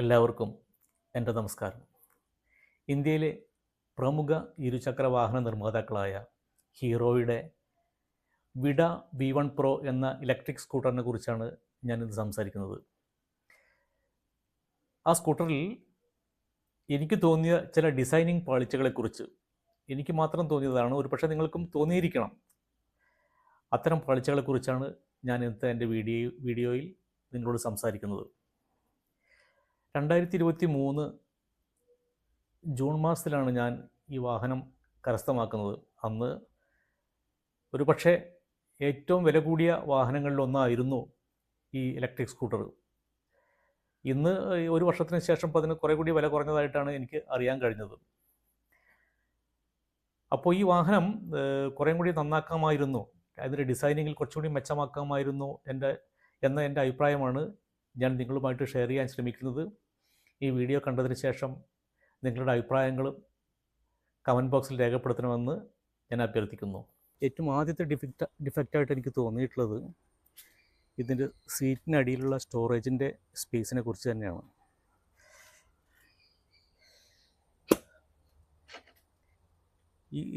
എല്ലാവർക്കും എന്റെ നമസ്കാരം. ഇന്ത്യയിലെ പ്രമുഖ ഇരുചക്ര വാഹന നിർമ്മാതാക്കളായ ഹീറോയുടെ വിഡ വി വൺ പ്രോ എന്ന ഇലക്ട്രിക് സ്കൂട്ടറിനെ കുറിച്ചാണ് ഞാനിന്ന് സംസാരിക്കുന്നത്. ആ സ്കൂട്ടറിൽ എനിക്ക് തോന്നിയ ചില ഡിസൈനിങ് പാളിച്ചകളെക്കുറിച്ച് എനിക്ക് മാത്രം തോന്നിയതാണ് ഒരു പക്ഷേ നിങ്ങൾക്കും തോന്നിയിരിക്കണം. അത്തരം പാളിച്ചകളെക്കുറിച്ചാണ് ഞാൻ ഇന്നത്തെ എന്റെ വീഡിയോ വീഡിയോയിൽ നിങ്ങളോട് സംസാരിക്കുന്നത്. രണ്ടായിരത്തി ഇരുപത്തി മൂന്ന് ജൂൺ മാസത്തിലാണ് ഞാൻ ഈ വാഹനം കരസ്ഥമാക്കുന്നത്. അന്ന് ഒരു പക്ഷേ ഏറ്റവും വില കൂടിയ വാഹനങ്ങളിലൊന്നായിരുന്നു ഈ ഇലക്ട്രിക് സ്കൂട്ടർ. ഇന്ന് ഒരു വർഷത്തിന് ശേഷം അതിന് കുറേ കൂടി വില കുറഞ്ഞതായിട്ടാണ് എനിക്ക് അറിയാൻ കഴിഞ്ഞത്. അപ്പോൾ ഈ വാഹനം കുറേം കൂടി നന്നാക്കാമായിരുന്നു. അതിന്റെ ഡിസൈനിങ്ങിൽ കുറച്ചുകൂടി മെച്ചമാക്കാമായിരുന്നു എന്റെ എന്ന എന്റെ അഭിപ്രായമാണ് ഞാൻ നിങ്ങളുമായിട്ട് ഷെയർ ചെയ്യാൻ ശ്രമിക്കുന്നത്. ഈ വീഡിയോ കണ്ടതിന് ശേഷം നിങ്ങളുടെ അഭിപ്രായങ്ങളും കമന്റ് ബോക്സിൽ രേഖപ്പെടുത്തണമെന്ന് ഞാൻ അഭ്യർത്ഥിക്കുന്നു. ഏറ്റവും ആദ്യത്തെ ഡിഫക്റ്റ് ഡിഫക്റ്റായിട്ട് എനിക്ക് തോന്നിയിട്ടുള്ളത് ഇതിന്റെ സീറ്റിനടിയിലുള്ള സ്റ്റോറേജിന്റെ സ്പേസിനെ കുറിച്ച് തന്നെയാണ്.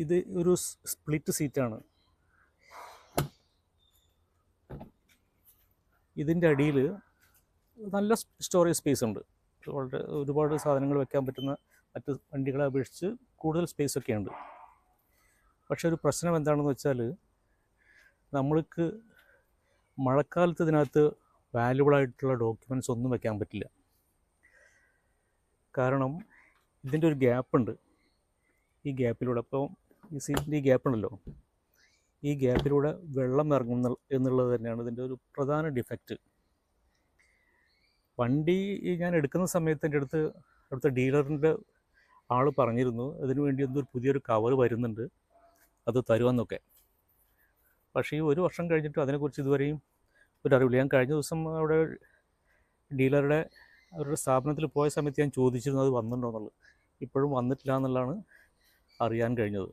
ഇത് ഒരു സ്പ്ലിറ്റ് സീറ്റാണ് ഇതിന്റെ അടിയിൽ നല്ല സ്റ്റോറേജ് സ്പേസ് ഉണ്ട്. വളരെ ഒരുപാട് സാധനങ്ങൾ വെക്കാൻ പറ്റുന്ന മറ്റ് വണ്ടികളെ അപേക്ഷിച്ച് കൂടുതൽ സ്പേസ് ഒക്കെ ഉണ്ട്. പക്ഷെ ഒരു പ്രശ്നം എന്താണെന്ന് വെച്ചാൽ നമ്മൾക്ക് മഴക്കാലത്ത് ഇതിനകത്ത് വാല്യുബിളായിട്ടുള്ള ഡോക്യുമെന്റ്സ് ഒന്നും വെക്കാൻ പറ്റില്ല. കാരണം ഇതിന്റെ ഒരു ഗ്യാപ്പുണ്ട് ഈ ഗ്യാപ്പിലൂടെ അപ്പോൾ ഈ സീറ്റിന്റെ ഈ ഗ്യാപ്പുണ്ടല്ലോ ഈ ഗ്യാപ്പിലൂടെ വെള്ളം ഇറങ്ങുന്ന എന്നുള്ളത് തന്നെയാണ് ഇതിന്റെ ഒരു പ്രധാന ഡിഫക്റ്റ് വണ്ടി ഞാൻ എടുക്കുന്ന സമയത്ത് എന്റെ അടുത്ത് അടുത്ത ഡീലറിന്റെ ആൾ പറഞ്ഞിരുന്നു അതിനു വേണ്ടി എന്തൊരു പുതിയൊരു കവർ വരുന്നുണ്ട് അത് തരുമെന്നൊക്കെ പക്ഷേ ഈ ഒരു വർഷം കഴിഞ്ഞിട്ട് അതിനെക്കുറിച്ച് ഇതുവരെയും ഒരു അറിവില്ല. ഞാൻ കഴിഞ്ഞ ദിവസം അവിടെ ഡീലറുടെ അവരുടെ സ്ഥാപനത്തിൽ പോയ സമയത്ത് ഞാൻ ചോദിച്ചിരുന്നു അത് വന്നിട്ടുണ്ടോയെന്നുള്ളത് ഇപ്പോഴും വന്നിട്ടില്ല എന്നുള്ളതാണ് അറിയാൻ കഴിഞ്ഞത്.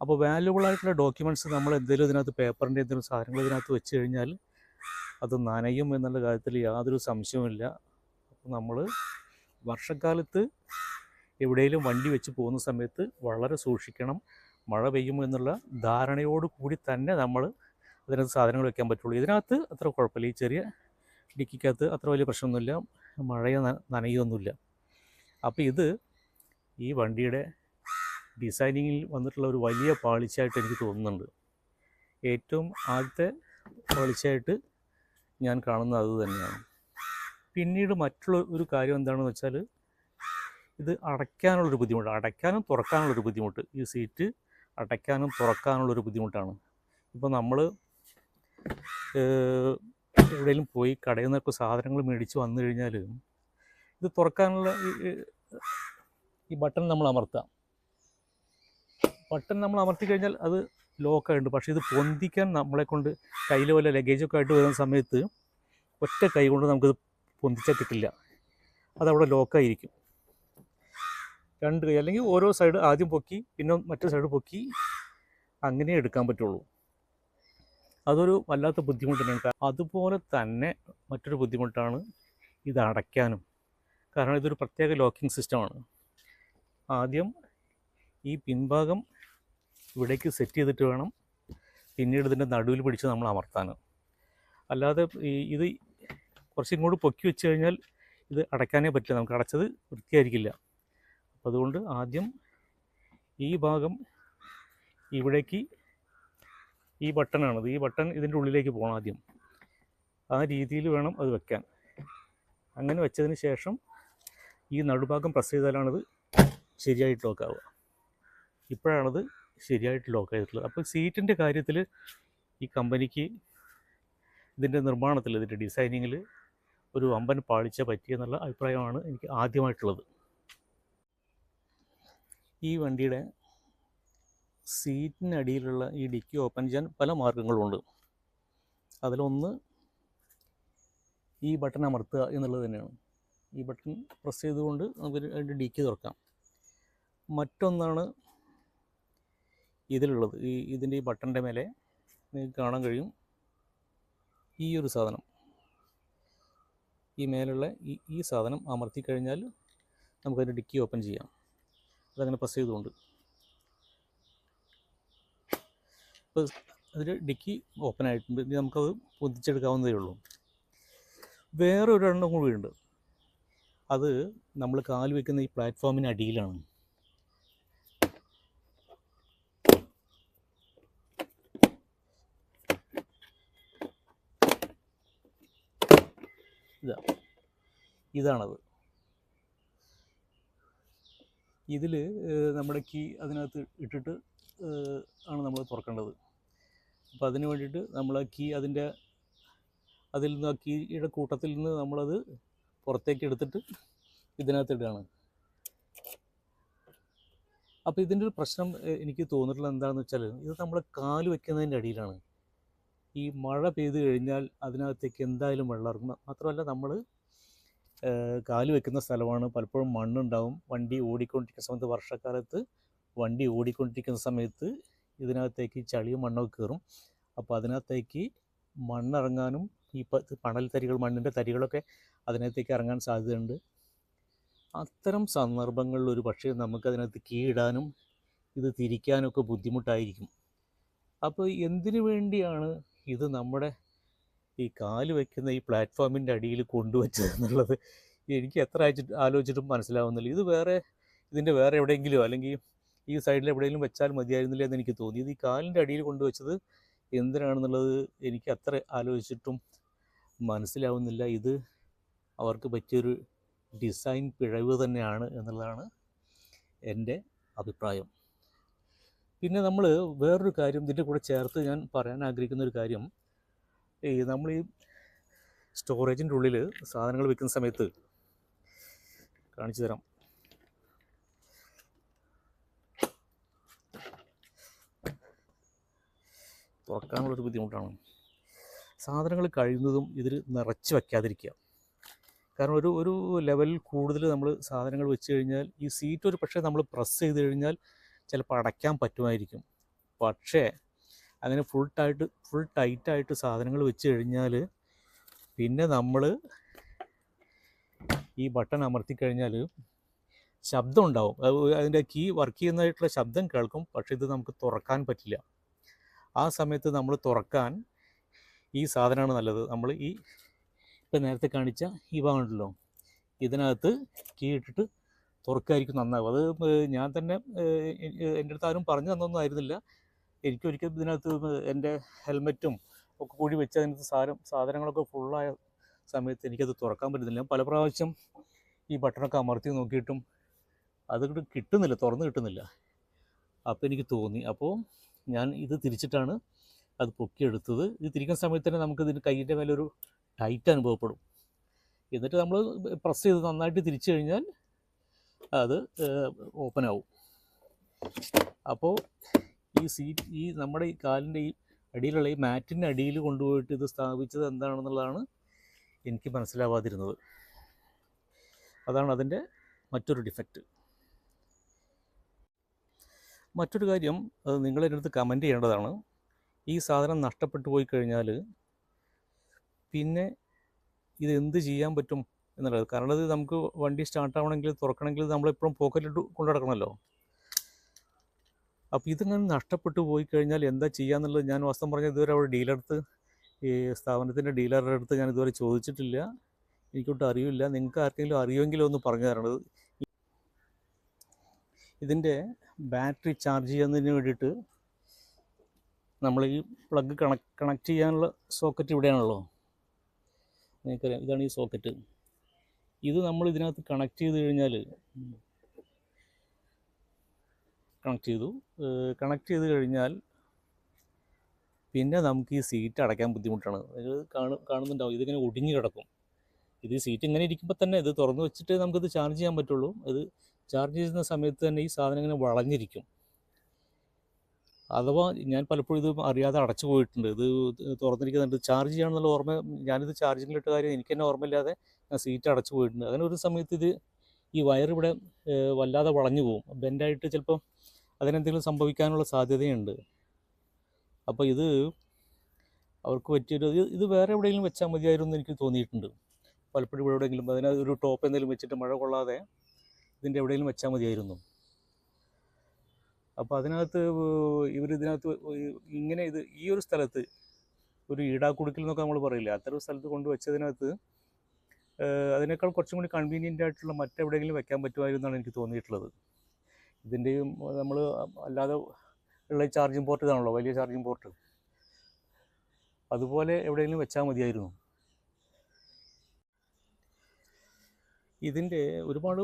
അപ്പോൾ വാല്യുബിൾ ആയിട്ടുള്ള ഡോക്യുമെന്റ്സ് നമ്മൾ എന്തെങ്കിലും ഇതിനകത്ത് പേപ്പറിന്റെ എന്തെങ്കിലും സാധനങ്ങൾ ഇതിനകത്ത് വെച്ച് കഴിഞ്ഞാൽ അത് നനയും എന്നുള്ള കാര്യത്തിൽ യാതൊരു സംശയവുമില്ല. അപ്പോൾ നമ്മൾ വർഷക്കാലത്ത് എവിടെയെങ്കിലും വണ്ടി വെച്ച് പോകുന്ന സമയത്ത് വളരെ സൂക്ഷിക്കണം. മഴ പെയ്യുമോ എന്നുള്ള ധാരണയോട് കൂടി തന്നെ നമ്മൾ അതിനകത്ത് സാധനങ്ങൾ വെക്കാൻ പറ്റുള്ളൂ. ഇതിനകത്ത് അത്ര കുഴപ്പമില്ല. ഈ ചെറിയ ഡിക്കിക്കകത്ത് അത്ര വലിയ പ്രശ്നമൊന്നുമില്ല. മഴയോ നനയൊന്നുമില്ല അപ്പോൾ ഇത് ഈ വണ്ടിയുടെ ഡിസൈനിങ്ങിൽ വന്നിട്ടുള്ള ഒരു വലിയ പാളിച്ചയായിട്ട് എനിക്ക് തോന്നുന്നുണ്ട്. ഏറ്റവും ആദ്യത്തെ പാളിച്ചയായിട്ട് ഞാൻ കാണുന്നത് അത് തന്നെയാണ്. പിന്നീട് മറ്റുള്ള ഒരു കാര്യം എന്താണെന്ന് വെച്ചാൽ ഇത് അടയ്ക്കാനുള്ളൊരു ബുദ്ധിമുട്ട് അടയ്ക്കാനും തുറക്കാനുള്ളൊരു ബുദ്ധിമുട്ട്. ഈ സീറ്റ് അടയ്ക്കാനും തുറക്കാനുള്ളൊരു ബുദ്ധിമുട്ടാണ്. ഇപ്പോൾ നമ്മൾ എവിടെയെങ്കിലും പോയി കടയിൽ നിന്നൊക്കെ സാധനങ്ങൾ മേടിച്ച് വന്നു കഴിഞ്ഞാൽ ഇത് തുറക്കാനുള്ള ഈ- ബട്ടൺ നമ്മൾ അമർത്താം. ബട്ടൺ നമ്മൾ അമർത്തി കഴിഞ്ഞാൽ അത് ലോക്കായിട്ടുണ്ട് പക്ഷേ ഇത് പൊന്തിക്കാൻ നമ്മളെ കൊണ്ട് കയ്യിൽ വല്ല ലഗേജൊക്കെ ആയിട്ട് വരുന്ന സമയത്ത് ഒറ്റ കൈ കൊണ്ട് നമുക്കിത് പൊന്തിച്ചാൽ കിട്ടില്ല. അതവിടെ ലോക്കായിരിക്കും രണ്ട് കൈ അല്ലെങ്കിൽ ഓരോ സൈഡ് ആദ്യം പൊക്കി പിന്നെ മറ്റേ സൈഡ് പൊക്കി അങ്ങനെ എടുക്കാൻ പറ്റുള്ളൂ. അതൊരു വല്ലാത്ത ബുദ്ധിമുട്ട് തന്നെയാണ്. അതുപോലെ തന്നെ മറ്റൊരു ബുദ്ധിമുട്ടാണ് ഇത് അടയ്ക്കാനും. കാരണം ഇതൊരു പ്രത്യേക ലോക്കിംഗ് സിസ്റ്റമാണ് ആദ്യം ഈ പിൻഭാഗം ഇവിടേക്ക് സെറ്റ് ചെയ്തിട്ട് വേണം പിന്നീട് ഇതിന്റെ നടുവിൽ പിടിച്ച് നമ്മൾ അമർത്താൻ. അല്ലാതെ ഈ ഇത് കുറച്ചും കൂടി പൊക്കി വെച്ച് കഴിഞ്ഞാൽ ഇത് അടയ്ക്കാനേ പറ്റില്ല. നമുക്ക് അടച്ചത് വൃത്തിയായിരിക്കില്ല. അപ്പം അതുകൊണ്ട് ആദ്യം ഈ ഭാഗം ഇവിടേക്ക് ഈ ബട്ടണാണത്. ഈ ബട്ടൺ ഇതിന്റെ ഉള്ളിലേക്ക് പോകണം ആദ്യം. ആ രീതിയിൽ വേണം അത് വെക്കാൻ. അങ്ങനെ വെച്ചതിന് ശേഷം ഈ നടുഭാഗം പ്രസ് ചെയ്താലാണത് ശരിയായിട്ട് നോക്കാവുക ഇപ്പോഴാണത് ശരിയായിട്ട് ലോക്ക് ചെയ്തിട്ടുള്ളത്. അപ്പോൾ സീറ്റിന്റെ കാര്യത്തിൽ ഈ കമ്പനിക്ക് ഇതിന്റെ നിർമ്മാണത്തിൽ ഇതിന്റെ ഡിസൈനിങ്ങിൽ ഒരു വമ്പൻ പാളിച്ച പറ്റിയെന്നുള്ള അഭിപ്രായമാണ് എനിക്ക് ആദ്യമായിട്ടുള്ളത്. ഈ വണ്ടിയുടെ സീറ്റിനടിയിലുള്ള ഈ ഡിക്കി ഓപ്പൺ ചെയ്യാൻ പല മാർഗങ്ങളുണ്ട്. അതിലൊന്ന് ഈ ബട്ടൺ അമർത്തുക എന്നുള്ളത് തന്നെയാണ്. ഈ ബട്ടൺ പ്രസ് ചെയ്തുകൊണ്ട് നമുക്ക് അതിന്റെ ഡിക്കി തുറക്കാം. മറ്റൊന്നാണ് ഇതിലുള്ളത്. ഈ ഇതിന്റെ ഈ ബട്ടന്റെ മേലെ നിങ്ങൾക്ക് കാണാൻ കഴിയും. ഈ ഒരു സാധനം. ഈ മേലുള്ള ഈ ഈ സാധനം അമർത്തി കഴിഞ്ഞാൽ നമുക്കതിന്റെ ഡിക്കി ഓപ്പൺ ചെയ്യാം. അതങ്ങനെ പ്രസ് ചെയ്തുകൊണ്ട്. ഇപ്പോൾ അതിൽ ഡിക്കി ഓപ്പൺ ആയിട്ടുണ്ട്. നമുക്കത് പൊതിച്ചെടുക്കാവുന്നതേ ഉള്ളൂ. വേറെ ഒരെണ്ണം കൂടിയുണ്ട് അത് നമ്മൾ കാൽ വെക്കുന്ന ഈ പ്ലാറ്റ്ഫോമിന് അടിയിലാണ്. ഇതാ. ഇതാണത്. ഇതിൽ നമ്മുടെ കീ അതിനകത്ത് ഇട്ടിട്ട് ആണ് നമ്മൾ തുറക്കേണ്ടത്. അപ്പോൾ അതിന് വേണ്ടിയിട്ട് നമ്മൾ ആ കീ അതിന്റെ അതിൽ നിന്ന് ആ കീയുടെ കൂട്ടത്തിൽ നിന്ന് നമ്മളത് പുറത്തേക്ക് എടുത്തിട്ട് ഇതിനകത്ത് ഇടുകയാണ്. അപ്പോൾ ഇതിന്റെ ഒരു പ്രശ്നം എനിക്ക് തോന്നിയിട്ടുള്ളത് എന്താണെന്ന് വെച്ചാൽ ഇത് നമ്മൾ കാൽ വയ്ക്കുന്നതിന്റെ അടിയിലാണ്. ഈ മഴ പെയ്തു കഴിഞ്ഞാൽ അതിനകത്തേക്ക് എന്തായാലും വെള്ളം ഇറങ്ങും മാത്രമല്ല നമ്മൾ കാൽ വെക്കുന്ന സ്ഥലമാണ്. പലപ്പോഴും മണ്ണുണ്ടാവും. വണ്ടി ഓടിക്കൊണ്ടിരിക്കുന്ന സമയത്ത് വർഷക്കാലത്ത് വണ്ടി ഓടിക്കൊണ്ടിരിക്കുന്ന സമയത്ത് ഇതിനകത്തേക്ക് ചളിയും മണ്ണൊക്കെ കയറും. അപ്പോൾ അതിനകത്തേക്ക് മണ്ണിറങ്ങാനും ഈ പണൽ തരികൾ മണ്ണിന്റെ തരികളൊക്കെ അതിനകത്തേക്ക് ഇറങ്ങാൻ സാധ്യതയുണ്ട്. അത്തരം സന്ദർഭങ്ങളിൽ ഒരു പക്ഷേ നമുക്കതിനകത്ത് കീയിടാനും ഇത് തിരിക്കാനൊക്കെ ബുദ്ധിമുട്ടായിരിക്കും. അപ്പോൾ എന്തിനു വേണ്ടിയാണ് ഇത് നമ്മുടെ ഈ കാൽ വയ്ക്കുന്ന ഈ പ്ലാറ്റ്ഫോമിന്റെ അടിയിൽ കൊണ്ടുവച്ചത് എന്നുള്ളത് എനിക്ക് എത്ര അയച്ചിട്ട് ആലോചിച്ചിട്ടും മനസ്സിലാവുന്നില്ല. ഇത് വേറെ ഇതിന്റെ വേറെ എവിടെയെങ്കിലും അല്ലെങ്കിൽ ഈ സൈഡിൽ എവിടെയെങ്കിലും വെച്ചാൽ മതിയായിരുന്നില്ല എന്ന് എനിക്ക് തോന്നി. ഇത് ഈ കാലിന്റെ അടിയിൽ കൊണ്ടുവച്ചത് എന്തിനാണെന്നുള്ളത് എനിക്ക് അത്ര ആലോചിച്ചിട്ടും മനസ്സിലാവുന്നില്ല. ഇത് അവർക്ക് പറ്റിയൊരു ഡിസൈൻ പിഴവ് തന്നെയാണ് എന്നുള്ളതാണ് എന്റെ അഭിപ്രായം. പിന്നെ നമ്മൾ വേറൊരു കാര്യം ഇതിന്റെ കൂടെ ചേർത്ത് ഞാൻ പറയാൻ ആഗ്രഹിക്കുന്ന ഒരു കാര്യം. ഈ നമ്മൾ ഈ സ്റ്റോറേജിന്റെ ഉള്ളിൽ സാധനങ്ങൾ വെക്കുന്ന സമയത്ത് കാണിച്ചു തരാം. തുറക്കാനുള്ളൊരു ബുദ്ധിമുട്ടാണ്. സാധനങ്ങൾ കഴിയുന്നതും ഇതിൽ നിറച്ച് വയ്ക്കാതിരിക്കുക കാരണം ഒരു ഒരു ലെവലിൽ കൂടുതൽ നമ്മൾ സാധനങ്ങൾ വെച്ച് കഴിഞ്ഞാൽ ഈ സീറ്റ് ഒരു പക്ഷേ നമ്മൾ പ്രസ് ചെയ്ത് കഴിഞ്ഞാൽ ചിലപ്പോൾ അടയ്ക്കാൻ പറ്റുമായിരിക്കും. പക്ഷേ അങ്ങനെ ഫുൾ ടൈറ്റ് ഫുൾ ടൈറ്റായിട്ട് സാധനങ്ങൾ വെച്ച് കഴിഞ്ഞാൽ പിന്നെ നമ്മൾ ഈ ബട്ടൺ അമർത്തി കഴിഞ്ഞാൽ ശബ്ദം ഉണ്ടാവും. അത് അതിന്റെ കീ വർക്ക് ചെയ്യുന്നതായിട്ടുള്ള ശബ്ദം കേൾക്കും. പക്ഷേ ഇത് നമുക്ക് തുറക്കാൻ പറ്റില്ല. ആ സമയത്ത് നമ്മൾ തുറക്കാൻ ഈ സാധനമാണ് നല്ലത്. നമ്മൾ ഈ ഇപ്പം നേരത്തെ കാണിച്ച ഈ ഭാഗമുണ്ടല്ലോ ഇതിനകത്ത് കീ ഇട്ടിട്ട് തുറക്കായിരിക്കും നന്നാവും. അത് ഞാൻ തന്നെ എന്റെ അടുത്ത് ആരും പറഞ്ഞു തന്നൊന്നും ആയിരുന്നില്ല. എനിക്കൊരിക്കൽ ഇതിനകത്ത് എന്റെ ഹെൽമെറ്റും ഒക്കെ കൂടി വെച്ച് അതിനകത്ത് സാധനം സാധനങ്ങളൊക്കെ ഫുള്ളായ സമയത്ത് എനിക്കത് തുറക്കാൻ പറ്റുന്നില്ല. പല പ്രാവശ്യം ഈ ബട്ടണൊക്കെ അമർത്തി നോക്കിയിട്ടും അത് കിട്ടുന്നില്ല തുറന്ന് കിട്ടുന്നില്ല. അപ്പോൾ എനിക്ക് തോന്നി. അപ്പോൾ ഞാൻ ഇത് തിരിച്ചിട്ടാണ് അത് പൊക്കിയെടുത്തത്. ഇത് തിരിക്കുന്ന സമയത്ത് തന്നെ നമുക്ക് ഇതിന്റെ കയ്യിന്റെ മേലെ ഒരു ടൈറ്റ് അനുഭവപ്പെടും. എന്നിട്ട് നമ്മൾ പ്രസ് ചെയ്ത് നന്നായിട്ട് തിരിച്ചു കഴിഞ്ഞാൽ അത് ഓപ്പൺ ആവും അപ്പോൾ ഈ സീറ്റ് ഈ നമ്മുടെ ഈ കാലിന്റെ ഈ അടിയിലുള്ള ഈ മാറ്റിന്റെ അടിയിൽ കൊണ്ടുപോയിട്ട് ഇത് സ്ഥാപിച്ചത് എന്താണെന്നുള്ളതാണ് എനിക്ക് മനസ്സിലാവാതിരുന്നത്. അതാണ് അതിന്റെ മറ്റൊരു ഡിഫക്റ്റ് മറ്റൊരു കാര്യം അത് അടുത്ത് കമന്റ് ചെയ്യേണ്ടതാണ്. ഈ സാധനം നഷ്ടപ്പെട്ടു പോയി കഴിഞ്ഞാൽ പിന്നെ ഇത് എന്ത് ചെയ്യാൻ പറ്റും? എന്നുള്ളത്. കാരണം ഇത് നമുക്ക് വണ്ടി സ്റ്റാർട്ടാവണമെങ്കിൽ തുറക്കണമെങ്കിൽ നമ്മളെപ്പോഴും പോക്കറ്റിലിട്ട് കൊണ്ടു നടക്കണമല്ലോ. അപ്പോൾ ഇതിങ്ങനെ നഷ്ടപ്പെട്ടു പോയി കഴിഞ്ഞാൽ എന്താ ചെയ്യാന്നുള്ളത് ഞാൻ വാസ്തവം പറഞ്ഞാൽ ഇതുവരെ അവിടെ ഡീലർക്ക് ഈ സ്ഥാപനത്തിന്റെ ഡീലറുടെ അടുത്ത് ഞാൻ ഇതുവരെ ചോദിച്ചിട്ടില്ല. എനിക്കൊട്ടും അറിയില്ല നിങ്ങൾക്ക് ആർക്കെങ്കിലും അറിയുമെങ്കിലും ഒന്ന് പറഞ്ഞു തരണത്. ഇതിന്റെ ബാറ്ററി ചാർജ് ചെയ്യുന്നതിന് വേണ്ടിയിട്ട് നമ്മൾ ഈ പ്ലഗ് കണക്ട് കണക്ട് ചെയ്യാനുള്ള സോക്കറ്റ് ഇവിടെയാണല്ലോ. നിങ്ങൾക്കറിയാം. ഇതാണ് ഈ സോക്കറ്റ്. ഇത് നമ്മൾ ഇതിനകത്ത് കണക്ട് ചെയ്ത് കഴിഞ്ഞാൽ കണക്ട് ചെയ്തു. കണക്ട് ചെയ്ത് കഴിഞ്ഞാൽ പിന്നെ നമുക്ക് ഈ സീറ്റ് അടയ്ക്കാൻ ബുദ്ധിമുട്ടാണ്. ഇത് കാണു കാണുന്നുണ്ടാവും. ഇതിങ്ങനെ ഒടിഞ്ഞു കിടക്കും. ഇത് സീറ്റ് ഇങ്ങനെ ഇരിക്കുമ്പോൾ തന്നെ ഇത് തുറന്നു വെച്ചിട്ട് നമുക്കിത് ചാർജ് ചെയ്യാൻ പറ്റുള്ളൂ. ഇത് ചാർജ് ചെയ്യുന്ന സമയത്ത് തന്നെ ഈ സാധനം ഇങ്ങനെ വളഞ്ഞിരിക്കും. അഥവാ ഞാൻ പലപ്പോഴും ഇത് അറിയാതെ അടച്ചു പോയിട്ടുണ്ട്. ഇത് തുറന്നിരിക്കുന്നുണ്ട്. ചാർജ് ചെയ്യാണെന്നുള്ള ഓർമ്മ ഞാനിത് ചാർജിങ്ങിലിട്ട കാര്യം എനിക്ക് തന്നെ ഓർമ്മയില്ലാതെ ഞാൻ സീറ്റ് അടച്ചു പോയിട്ടുണ്ട്. അങ്ങനെ ഒരു സമയത്ത് ഇത് ഈ വയർ ഇവിടെ വല്ലാതെ വളഞ്ഞു പോകും ബെൻഡായിട്ട് ചിലപ്പം അതിനെന്തെങ്കിലും സംഭവിക്കാനുള്ള സാധ്യതയുണ്ട്. അപ്പോൾ ഇത് അവർക്ക് പറ്റിയൊരു ഇത് വേറെ എവിടെയെങ്കിലും വെച്ചാൽ മതിയായിരുന്നു എനിക്ക് തോന്നിയിട്ടുണ്ട്. പലപ്പോഴും ഇവിടെ എവിടെയെങ്കിലും അതിനൊരു ടോപ്പ് എന്തെങ്കിലും വെച്ചിട്ട് മഴ കൊള്ളാതെ ഇതിന്റെ എവിടെയെങ്കിലും വെച്ചാൽ മതിയായിരുന്നു. അപ്പോൾ അതിനകത്ത് ഇവർ ഇതിനകത്ത് ഇങ്ങനെ ഇത് ഈ ഒരു സ്ഥലത്ത് ഒരു ഈടാക്കുടുക്കിൽ എന്നൊക്കെ നമ്മൾ പറയില്ല അത്തരം സ്ഥലത്ത് കൊണ്ടുവച്ചതിനകത്ത് അതിനേക്കാൾ കുറച്ചും കൂടി കൺവീനിയന്റ് ആയിട്ടുള്ള മറ്റെവിടെയെങ്കിലും വെക്കാൻ പറ്റുമായിരുന്നാണ് എനിക്ക് തോന്നിയിട്ടുള്ളത്. ഇതിന്റെയും നമ്മൾ അല്ലാതെ ഉള്ള ചാർജിങ് പോർട്ട് ഇതാണല്ലോ വലിയ ചാർജിങ് പോർട്ട് അതുപോലെ എവിടെയെങ്കിലും വെച്ചാൽ മതിയായിരുന്നു. ഇതിന്റെ ഒരുപാട്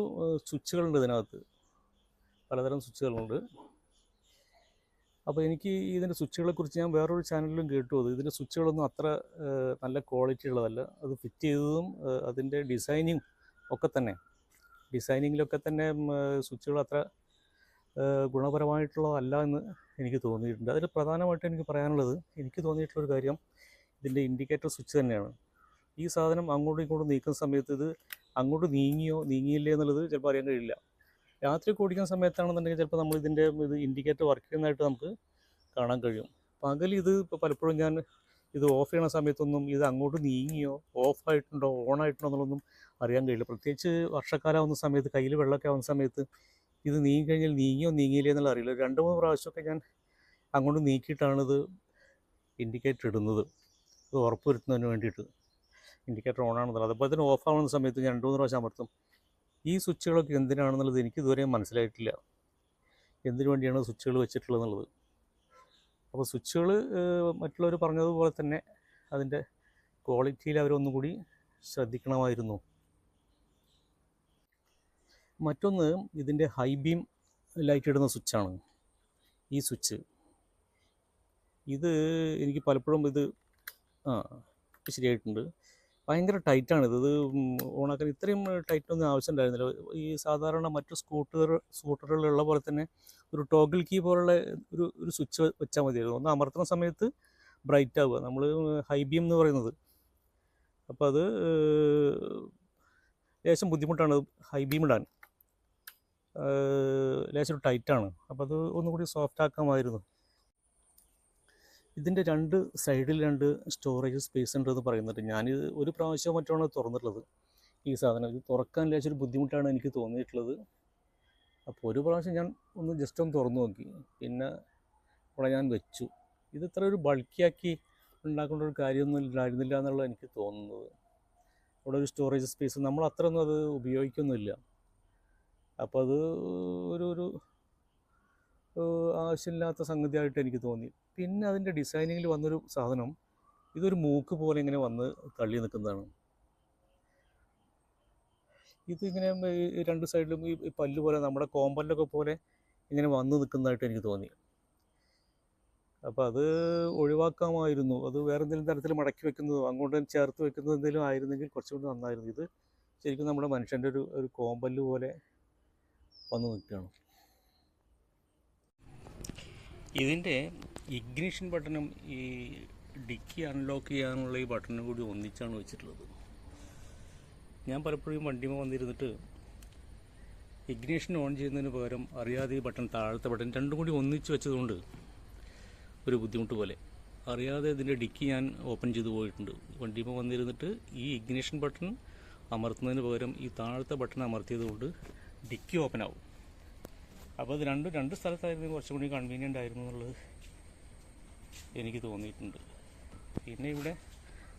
സ്വിച്ചുകളുണ്ട് ഇതിനകത്ത്. പലതരം സ്വിച്ചുകളുണ്ട്. അപ്പോൾ എനിക്ക് ഇതിന്റെ സ്വിച്ചുകളെ കുറിച്ച് ഞാൻ വേറൊരു ചാനലിലും കേട്ടു. അത് ഇതിന്റെ സ്വിച്ചുകളൊന്നും അത്ര നല്ല ക്വാളിറ്റി ഉള്ളതല്ല. അത് ഫിറ്റ് ചെയ്തതും അതിന്റെ ഡിസൈനിങ് ഒക്കെ തന്നെ. ഡിസൈനിങ്ങിലൊക്കെ തന്നെ സ്വിച്ചുകൾ അത്ര ഗുണപരമായിട്ടുള്ളതല്ല എന്ന് എനിക്ക് തോന്നിയിട്ടുണ്ട്. അതിൽ പ്രധാനമായിട്ട് എനിക്ക് പറയാനുള്ളത് എനിക്ക് തോന്നിയിട്ടുള്ളൊരു കാര്യം ഇതിന്റെ ഇൻഡിക്കേറ്റർ സ്വിച്ച് തന്നെയാണ്. ഈ സാധനം അങ്ങോട്ടും ഇങ്ങോട്ടും നീക്കുന്ന സമയത്ത് ഇത് അങ്ങോട്ട് നീങ്ങിയോ നീങ്ങിയില്ലേ എന്നുള്ളത് ചിലപ്പോൾ അറിയാൻ കഴിയില്ല. രാത്രി കുടിക്കുന്ന സമയത്താണെന്നുണ്ടെങ്കിൽ ചിലപ്പോൾ നമ്മൾ ഇതിന്റെ ഇത് ഇൻഡിക്കേറ്റർ വർക്ക് ചെയ്യുന്നതായിട്ട് നമുക്ക് കാണാൻ കഴിയും. പകൽ ഇത് ഇപ്പോൾ പലപ്പോഴും ഞാൻ ഇത് ഓഫ് ചെയ്യണ സമയത്തൊന്നും ഇത് അങ്ങോട്ട് നീങ്ങിയോ ഓഫ് ആയിട്ടുണ്ടോ ഓൺ ആയിട്ടുണ്ടോ എന്നുള്ളതൊന്നും അറിയാൻ കഴിയില്ല. പ്രത്യേകിച്ച് വർഷക്കാലാവുന്ന സമയത്ത് കയ്യിൽ വെള്ളമൊക്കെ ആവുന്ന സമയത്ത് ഇത് നീങ്ങി കഴിഞ്ഞാൽ നീങ്ങിയോ നീങ്ങിയില്ലേ എന്നുള്ള അറിയില്ല. രണ്ട് മൂന്ന് പ്രാവശ്യമൊക്കെ ഞാൻ അങ്ങോട്ട് നീക്കിയിട്ടാണ് ഇത് ഇൻഡിക്കേറ്റർ ഇടുന്നത്. ഇത് ഉറപ്പ് വരുത്തുന്നതിന് വേണ്ടിയിട്ട്. ഇൻഡിക്കേറ്റർ ഓൺ ആണെന്നുള്ളത്. അതുപോലെ തന്നെ ഓഫ് ആവുന്ന സമയത്ത് ഞാൻ രണ്ട് മൂന്ന് പ്രാവശ്യം അമർത്തും. ഈ സ്വിച്ചുകളൊക്കെ എന്തിനാണെന്നുള്ളത് എനിക്ക് ഇതുവരെ മനസ്സിലായിട്ടില്ല. എന്തിനു വേണ്ടിയാണ് സ്വിച്ചുകൾ വെച്ചിട്ടുള്ളതെന്നുള്ളത്. അപ്പോൾ സ്വിച്ചുകൾ മറ്റുള്ളവർ പറഞ്ഞതുപോലെ തന്നെ അതിന്റെ ക്വാളിറ്റിയിൽ അവരൊന്നും കൂടി ശ്രദ്ധിക്കണമായിരുന്നു. മറ്റൊന്ന് ഇതിന്റെ ഹൈ ബീം ലൈറ്റ് ഇടുന്ന സ്വിച്ചാണ്. ഈ സ്വിച്ച്. ഇത് എനിക്ക് പലപ്പോഴും ഇത് ആ ശരിയായിട്ടുണ്ട്. ഭയങ്കര ടൈറ്റാണ് ഇത്. ഓണാക്കാൻ ഇത്രയും ടൈറ്റൊന്നും ആവശ്യമുണ്ടായിരുന്നില്ല. ഈ സാധാരണ മറ്റു സ്കൂട്ടർ സ്കൂട്ടറുകളിലുള്ള പോലെ തന്നെ ഒരു ടോഗിൾ കീ പോലുള്ള ഒരു ഒരു സ്വിച്ച് വെച്ചാൽ മതിയായിരുന്നു. ഒന്ന് അമർത്തുന്ന സമയത്ത് ബ്രൈറ്റ് ആവുക. നമ്മൾ ഹൈ എന്ന് പറയുന്നത്. അപ്പോൾ അത് ലേശം ബുദ്ധിമുട്ടാണ് ഹൈ ബീം ഇടാൻ. ലേശം ടൈറ്റാണ് അപ്പോൾ അത് ഒന്നുകൂടി സോഫ്റ്റ് ആക്കാമായിരുന്നു. ഇതിന്റെ രണ്ട് സൈഡിൽ രണ്ട് സ്റ്റോറേജ് സ്പേസ് ഉണ്ട് എന്ന് പറയുന്നുണ്ട്. ഞാനിത് ഒരു പ്രാവശ്യം മറ്റാണ് തുറന്നിട്ടുള്ളത് ഈ സാധനം. ഇത് തുറക്കാൻ ലേശൊരു ബുദ്ധിമുട്ടാണ് എനിക്ക് തോന്നിയിട്ടുള്ളത്. അപ്പോൾ ഒരു പ്രാവശ്യം ഞാൻ ഒന്ന് ജസ്റ്റ് ഒന്ന് തുറന്നു നോക്കി. പിന്നെ അവിടെ ഞാൻ വെച്ചു. ഇത് ഇത്ര ഒരു ബൾക്കിയാക്കി ഉണ്ടാക്കേണ്ട ഒരു കാര്യമൊന്നും ഉണ്ടായിരുന്നില്ല എന്നുള്ളത് എനിക്ക് തോന്നുന്നത്. അവിടെ ഒരു സ്റ്റോറേജ് സ്പേസ് നമ്മൾ അത്രയൊന്നും അത് ഉപയോഗിക്കുന്നില്ല. അപ്പോൾ അത് ഒരു ഒരു ആവശ്യമില്ലാത്ത സംഗതിയായിട്ട് എനിക്ക് തോന്നി. പിന്നെ അതിന്റെ ഡിസൈനിങ്ങിൽ വന്നൊരു സാധനം ഇതൊരു മൂക്ക് പോലെ ഇങ്ങനെ വന്ന് തള്ളി നിൽക്കുന്നതാണ്. ഇതിങ്ങനെ രണ്ട് സൈഡിലും ഈ ഈ പല്ല് പോലെ നമ്മുടെ കോമ്പല്ലൊക്കെ പോലെ ഇങ്ങനെ വന്ന് നിൽക്കുന്നതായിട്ട് എനിക്ക് തോന്നി. അപ്പോൾ അത് ഒഴിവാക്കാമായിരുന്നു. അത് വേറെ എന്തെങ്കിലും തരത്തിൽ മടക്കി വെക്കുന്നതോ അങ്ങോട്ട് ചേർത്ത് വെക്കുന്നത് എന്തെങ്കിലും ആയിരുന്നെങ്കിൽ കുറച്ചുകൂടി നന്നായിരുന്നു. ഇത് ശരിക്കും നമ്മുടെ മനുഷ്യന്റെ ഒരു ഒരു കോമ്പല്ല് പോലെ വന്ന് നിൽക്കുകയാണ്. ഇതിന്റെ ഇഗ്നിഷൻ ബട്ടണും ഈ ഡിക്കി അൺലോക്ക് ചെയ്യാനുള്ള ഈ ബട്ടണും കൂടി ഒന്നിച്ചാണ് വെച്ചിട്ടുള്ളത്. ഞാൻ പലപ്പോഴും വണ്ടിമ വന്നിരുന്നിട്ട് ഇഗ്നിഷൻ ഓൺ ചെയ്യുന്നതിന് പകരം അറിയാതെ ഈ ബട്ടൺ താഴത്തെ ബട്ടൺ രണ്ടും കൂടി ഒന്നിച്ച് വെച്ചതുകൊണ്ട് ഒരു ബുദ്ധിമുട്ട് പോലെ. അറിയാതെ ഇതിന്റെ ഡിക്കി ഞാൻ ഓപ്പൺ ചെയ്തു പോയിട്ടുണ്ട്. വണ്ടിമ വന്നിരുന്നിട്ട് ഈ ഇഗ്നിഷൻ ബട്ടൺ അമർത്തുന്നതിന് പകരം ഈ താഴത്തെ ബട്ടൺ അമർത്തിയത് കൊണ്ട് ഡിക്കി ഓപ്പൺ ആവും അപ്പോൾ അത് രണ്ടും രണ്ട് സ്ഥലത്തായിരുന്നു കുറച്ചും കൂടി കൺവീനിയന്റ് ആയിരുന്നു എന്നുള്ളത് എനിക്ക് തോന്നിയിട്ടുണ്ട്. പിന്നെ ഇവിടെ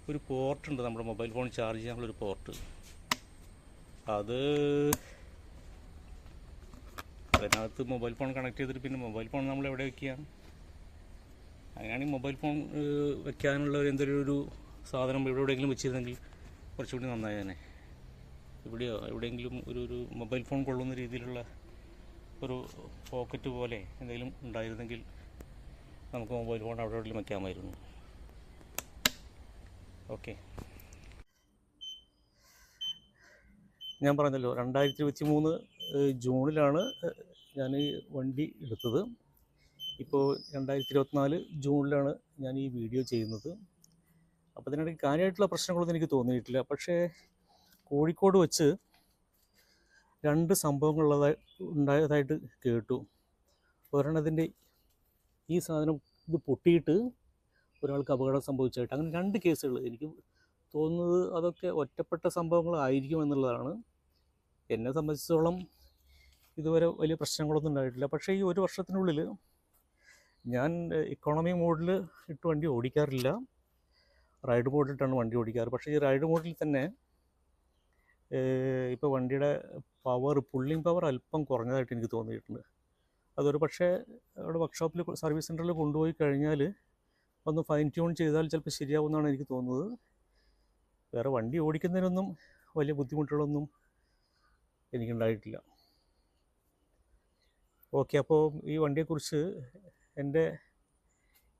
ഒരു പോർട്ടുണ്ട് നമ്മുടെ മൊബൈൽ ഫോൺ ചാർജ് ചെയ്യാനുള്ളൊരു പോർട്ട് അത് അതിനകത്ത് മൊബൈൽ ഫോൺ കണക്ട് ചെയ്തിട്ട് പിന്നെ മൊബൈൽ ഫോൺ നമ്മൾ എവിടെ വെക്കുക അങ്ങനെയാണെങ്കിൽ മൊബൈൽ ഫോൺ വെക്കാനുള്ള എന്തെങ്കിലും ഒരു സാധനം ഇവിടെ എവിടെയെങ്കിലും വെച്ചിരുന്നെങ്കിൽ കുറച്ചുകൂടി നന്നായേനെ. ഇവിടെയോ? എവിടെയെങ്കിലും ഒരു ഒരു മൊബൈൽ ഫോൺ കൊള്ളുന്ന രീതിയിലുള്ള ഒരു പോക്കറ്റ് പോലെ എന്തെങ്കിലും ഉണ്ടായിരുന്നെങ്കിൽ നമുക്ക് മൊബൈൽ ഫോൺ അവിടെ എവിടെയും വയ്ക്കാമായിരുന്നു ഓക്കെ ഞാൻ പറഞ്ഞല്ലോ രണ്ടായിരത്തി ഇരുപത്തി മൂന്ന് ജൂണിലാണ് ഞാൻ ഈ വണ്ടി എടുത്തത്. ഇപ്പോൾ രണ്ടായിരത്തി ഇരുപത്തിനാല് ജൂണിലാണ് ഞാൻ ഈ വീഡിയോ ചെയ്യുന്നത്. അപ്പോൾ ഇതിനിടയ്ക്ക് കാര്യമായിട്ടുള്ള പ്രശ്നങ്ങളൊന്നും എനിക്ക് തോന്നിയിട്ടില്ല. പക്ഷേ കോഴിക്കോട് വെച്ച് രണ്ട് സംഭവങ്ങളുള്ളതായി ഉണ്ടായതായിട്ട് കേട്ടു. ഒരെണ്ണത്തിന്റെ ഈ സാധനം ഇത് പൊട്ടിയിട്ട് ഒരാൾക്ക് അപകടം സംഭവിച്ചായിട്ട് അങ്ങനെ രണ്ട് കേസുകൾ എനിക്ക് തോന്നുന്നത് അതൊക്കെ ഒറ്റപ്പെട്ട സംഭവങ്ങളായിരിക്കും എന്നുള്ളതാണ്. എന്നെ സംബന്ധിച്ചിടത്തോളം ഇതുവരെ വലിയ പ്രശ്നങ്ങളൊന്നും ഉണ്ടായിട്ടില്ല. പക്ഷേ ഈ ഒരു വർഷത്തിനുള്ളിൽ ഞാൻ ഇക്കോണമി മോഡിൽ ഇട്ട് വണ്ടി ഓടിക്കാറില്ല. റൈഡ് മോഡിലിട്ടാണ് വണ്ടി ഓടിക്കാറ്. പക്ഷേ ഈ റൈഡ് മോഡിൽ തന്നെ ഇപ്പോൾ വണ്ടിയുടെ പവർ പുള്ളിങ് പവർ അല്പം കുറഞ്ഞതായിട്ട് എനിക്ക് തോന്നിയിട്ടുണ്ട്. അതൊരു പക്ഷേ അവിടെ വർക്ക്ഷോപ്പിൽ സർവീസ് സെന്ററിൽ കൊണ്ടുപോയി കഴിഞ്ഞാൽ ഒന്ന് ഫൈൻ ട്യൂൺ ചെയ്താൽ ചിലപ്പോൾ ശരിയാവുമെന്നാണ് എനിക്ക് തോന്നുന്നത്. വേറെ വണ്ടി ഓടിക്കുന്നതിനൊന്നും വലിയ ബുദ്ധിമുട്ടുകളൊന്നും എനിക്കുണ്ടായിട്ടില്ല. ഓക്കെ അപ്പോൾ ഈ വണ്ടിയെക്കുറിച്ച് എന്റെ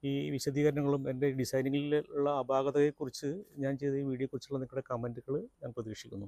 ഈ വിശദീകരണങ്ങളും എന്റെ ഡിസൈനിങ്ങിലുള്ള അപാകതയെക്കുറിച്ച് ഞാൻ ചെയ്ത ഈ വീഡിയോയെക്കുറിച്ചുള്ള നിങ്ങളുടെ കമന്റുകൾ ഞാൻ പ്രതീക്ഷിക്കുന്നു.